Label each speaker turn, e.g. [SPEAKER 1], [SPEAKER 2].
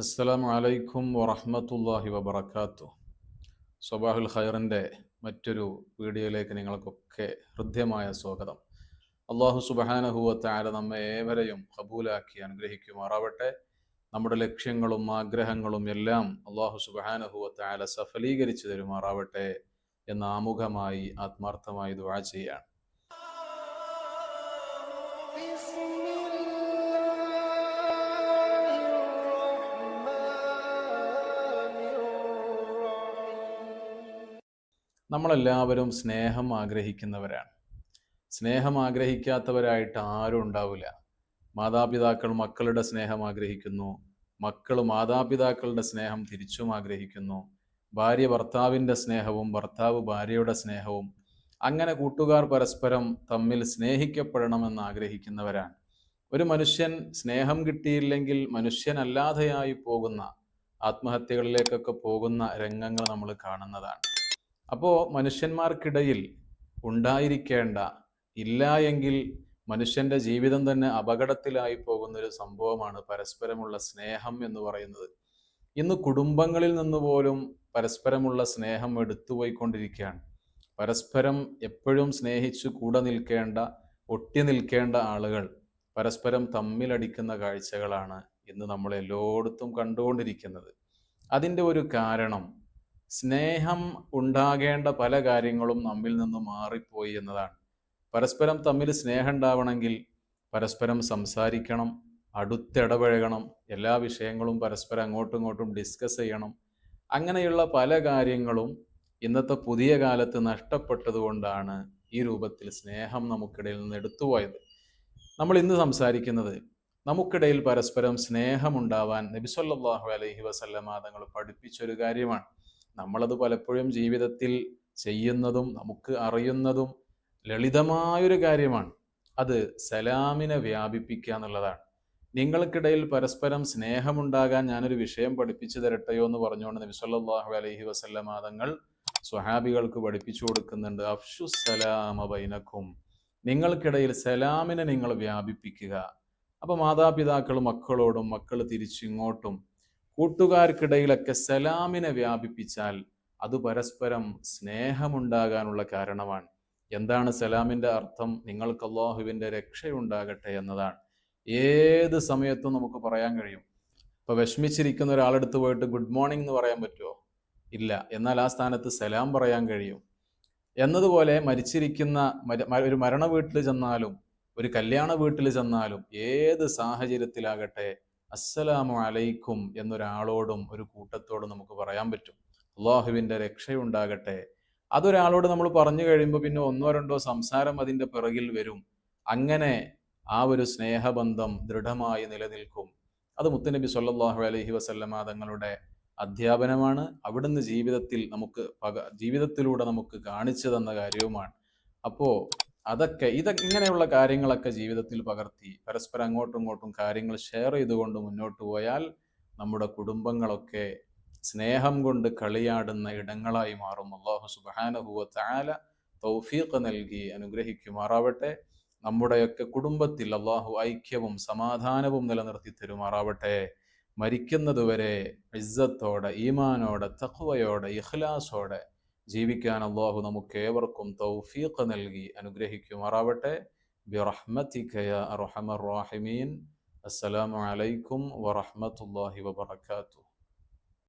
[SPEAKER 1] അസ്സലാമു അലൈക്കും വറഹമത്തല്ലാഹി വബർക്കാത്തു സ്വബാഹുൽ ഖൈറിന്റെ മറ്റൊരു വീഡിയോയിലേക്ക് നിങ്ങൾക്കൊക്കെ ഹൃദ്യമായ സ്വാഗതം. അള്ളാഹു സുബഹാനഹുവത്തായ നമ്മെ ഏവരെയും കബൂലാക്കി അനുഗ്രഹിക്കുമാറാവട്ടെ. നമ്മുടെ ലക്ഷ്യങ്ങളും ആഗ്രഹങ്ങളും എല്ലാം അള്ളാഹു സുബഹാനഹുവത്തായ സഫലീകരിച്ചു തരുമാറാവട്ടെ എന്ന് ആമുഖമായി ആത്മാർത്ഥമായി ദുആ ചെയ്യാണ്. നമ്മളെല്ലാവരും സ്നേഹം ആഗ്രഹിക്കുന്നവരാണ്. സ്നേഹം ആഗ്രഹിക്കാത്തവരായിട്ട് ആരും ഉണ്ടാവില്ല. മാതാപിതാക്കൾ മക്കളുടെ സ്നേഹം ആഗ്രഹിക്കുന്നു. മക്കൾ മാതാപിതാക്കളുടെ സ്നേഹം തിരിച്ചും ആഗ്രഹിക്കുന്നു. ഭാര്യ ഭർത്താവിന്റെ സ്നേഹവും ഭർത്താവ് ഭാര്യയുടെ സ്നേഹവും അങ്ങനെ കൂട്ടുകാർ പരസ്പരം തമ്മിൽ സ്നേഹിക്കപ്പെടണമെന്ന് ആഗ്രഹിക്കുന്നവരാണ്. ഒരു മനുഷ്യൻ സ്നേഹം കിട്ടിയില്ലെങ്കിൽ മനുഷ്യനല്ലാതെയായി പോകുന്ന ആത്മഹത്യകളിലേക്കൊക്കെ പോകുന്ന രംഗങ്ങൾ നമ്മൾ കാണുന്നതാണ്. അപ്പോൾ മനുഷ്യന്മാർക്കിടയിൽ ഉണ്ടായിരിക്കേണ്ട ഇല്ല എങ്കിൽ മനുഷ്യന്റെ ജീവിതം തന്നെ അപകടത്തിലായി പോകുന്നൊരു സംഭവമാണ് പരസ്പരമുള്ള സ്നേഹം എന്ന് പറയുന്നത്. ഇന്ന് കുടുംബങ്ങളിൽ നിന്ന് പോലും പരസ്പരമുള്ള സ്നേഹം എടുത്തുപോയിക്കൊണ്ടിരിക്കുകയാണ് പരസ്പരം എപ്പോഴും സ്നേഹിച്ച് കൂടെ നിൽക്കേണ്ട ഒട്ടി നിൽക്കേണ്ട ആളുകൾ പരസ്പരം തമ്മിലടിക്കുന്ന കാഴ്ചകളാണ് ഇന്ന് നമ്മൾ എല്ലായിടത്തും കണ്ടുകൊണ്ടിരിക്കുന്നത്. അതിന്റെ ഒരു കാരണം സ്നേഹം ഉണ്ടാകേണ്ട പല കാര്യങ്ങളും നമ്മിൽ നിന്ന് മാറിപ്പോയി എന്നതാണ്. പരസ്പരം തമ്മിൽ സ്നേഹം ഉണ്ടാവണമെങ്കിൽ പരസ്പരം സംസാരിക്കണം അടുത്തിടപഴകണം എല്ലാ വിഷയങ്ങളും പരസ്പരം അങ്ങോട്ടും ഇങ്ങോട്ടും ഡിസ്കസ് ചെയ്യണം. അങ്ങനെയുള്ള പല കാര്യങ്ങളും ഇന്നത്തെ പുതിയ കാലത്ത് നഷ്ടപ്പെട്ടതുകൊണ്ടാണ് ഈ രൂപത്തിൽ സ്നേഹം നമുക്കിടയിൽ നിന്ന് എടുത്തുപോയത് നമ്മൾ ഇന്ന് സംസാരിക്കുന്നത് നമുക്കിടയിൽ പരസ്പരം സ്നേഹമുണ്ടാവാൻ നബിസ്വല്ലാഹു അലൈഹി വസല്ലമ തങ്ങൾ പഠിപ്പിച്ചൊരു കാര്യമാണ്. നമ്മളത് പലപ്പോഴും ജീവിതത്തിൽ ചെയ്യുന്നതും നമുക്ക് അറിയുന്നതും ലളിതമായൊരു കാര്യമാണ്. അത് സലാമിനെ വ്യാപിപ്പിക്കുക എന്നുള്ളതാണ്. നിങ്ങൾക്കിടയിൽ പരസ്പരം സ്നേഹമുണ്ടാകാൻ ഞാനൊരു വിഷയം പഠിപ്പിച്ചു തരട്ടെയോ എന്ന് പറഞ്ഞുകൊണ്ട് നബി സല്ലല്ലാഹു അലൈഹി വസല്ലമ തങ്ങൾ സ്വഹാബികൾക്ക് പഠിപ്പിച്ചു കൊടുക്കുന്നുണ്ട്. അഫ്ഷു സലാമ ബൈനക്കും. നിങ്ങൾക്കിടയിൽ സലാമിനെ നിങ്ങൾ വ്യാപിപ്പിക്കുക. അപ്പൊ മാതാപിതാക്കൾ മക്കളോടും മക്കൾ തിരിച്ചിങ്ങോട്ടും കൂട്ടുകാർക്കിടയിലൊക്കെ സലാമിനെ വ്യാപിപ്പിച്ചാൽ അത് പരസ്പരം സ്നേഹമുണ്ടാകാനുള്ള കാരണമാണ്. എന്താണ് സലാമിന്റെ അർത്ഥം? നിങ്ങൾക്ക് അള്ളാഹുവിന്റെ രക്ഷയുണ്ടാകട്ടെ എന്നതാണ്. ഏത് സമയത്തും നമുക്ക് പറയാൻ കഴിയും. ഇപ്പൊ വിഷമിച്ചിരിക്കുന്ന ഒരാളെടുത്ത് പോയിട്ട് ഗുഡ് മോർണിംഗ് എന്ന് പറയാൻ പറ്റുമോ? ഇല്ല. എന്നാൽ ആ സ്ഥാനത്ത് സലാം പറയാൻ കഴിയും. എന്നതുപോലെ മരിച്ചിരിക്കുന്ന ഒരു മരണ വീട്ടിൽ ചെന്നാലും ഒരു കല്യാണ വീട്ടിൽ ചെന്നാലും ഏത് സാഹചര്യത്തിലാകട്ടെ അസ്സലാമു അലൈക്കും എന്നൊരാളോടും ഒരു കൂട്ടത്തോടും നമുക്ക് പറയാൻ പറ്റും. അള്ളാഹുവിന്റെ രക്ഷയുണ്ടാകട്ടെ. അതൊരാളോട് നമ്മൾ പറഞ്ഞു കഴിയുമ്പോൾ പിന്നെ ഒന്നോ രണ്ടോ സംസാരം അതിന്റെ പിറകിൽ വരും. അങ്ങനെ ആ ഒരു സ്നേഹബന്ധം ദൃഢമായി നിലനിൽക്കും. അത് മുത്തനബി സല്ലല്ലാഹു അലൈഹി വസല്ലമ തങ്ങളുടെ അധ്യാപനമാണ്. അവിടുന്ന് ജീവിതത്തിൽ നമുക്ക് പക ജീവിതത്തിലൂടെ നമുക്ക് കാണിച്ചു തന്ന കാര്യവുമാണ്. അപ്പോ അതൊക്കെ ഇതൊക്കെ ഇങ്ങനെയുള്ള കാര്യങ്ങളൊക്കെ ജീവിതത്തിൽ പകർത്തി പരസ്പരം അങ്ങോട്ടും ഇങ്ങോട്ടും കാര്യങ്ങൾ ഷെയർ ചെയ്തുകൊണ്ട് മുന്നോട്ട് പോയാൽ നമ്മുടെ കുടുംബങ്ങളൊക്കെ സ്നേഹം കൊണ്ട് കളിയാടുന്ന ഇടങ്ങളായി മാറും. അള്ളാഹു സുബാനഹുവ താല തൗഫീഖ് നൽകി അനുഗ്രഹിക്കുമാറാവട്ടെ. നമ്മുടെയൊക്കെ കുടുംബത്തിൽ അള്ളാഹു ഐക്യവും സമാധാനവും നിലനിർത്തി തരുമാറാവട്ടെ. മരിക്കുന്നതുവരെ ഇസ്സത്തോടെ ഈമാനോടെ തഖ്വയോടെ ഇഖ്ലാസോടെ ജീവിക്കാൻ അള്ളാഹു നമുക്ക് ഏവർക്കും തൗഫീഖ് നൽകി അനുഗ്രഹിക്കുമാറാവട്ടെ. ബിറഹ്മതിക യാ അർഹമർ റാഹിമീൻ. അസ്സലാമു അലൈക്കും വറഹ്മത്തുള്ളാഹി വബറകാതുഹു.